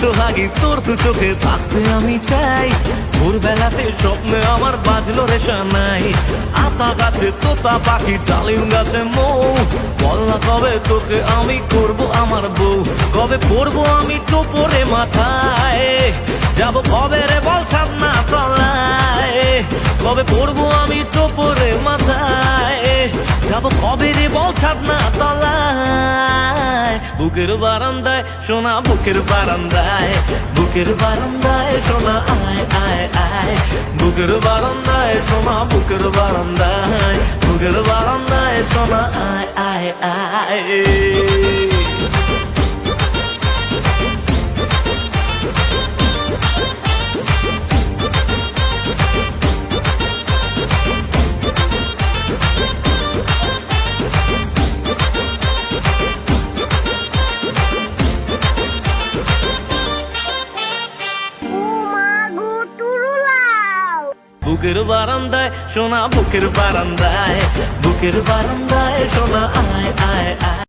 সোহাগী তোর দু চোখে থাকতে আমি চাই। ভোরবেলাতে স্বপ্নে আমার বাজলো রে নাই। আতা গাছে, তোতা পাখি, ডালিম গাছে মৌ। বল না কবে তোকে আমি করব আমার বউ। কবে পড়ব আমি টোপরে মাথায়। যাব কবে রে বল না তলায়। কবে পড়ব আমি টোপরে মাথায়। যাব কবে রে বল না তলায়। বুকের বারান্দায়, সোনা বুকের বারান্দায় বুকের বারান্দায়, সোনা, আয় আয় আয়। বুকের বারান্দায়, সোনা, বুকের বারান্দায় বুকের বারান্দায়, সোনা, আয় আয় আয়। বুকের বারান্দায় সোনা বুকের বারান্দায় বুকের বারান্দায় সোনা আয় আয় আয়।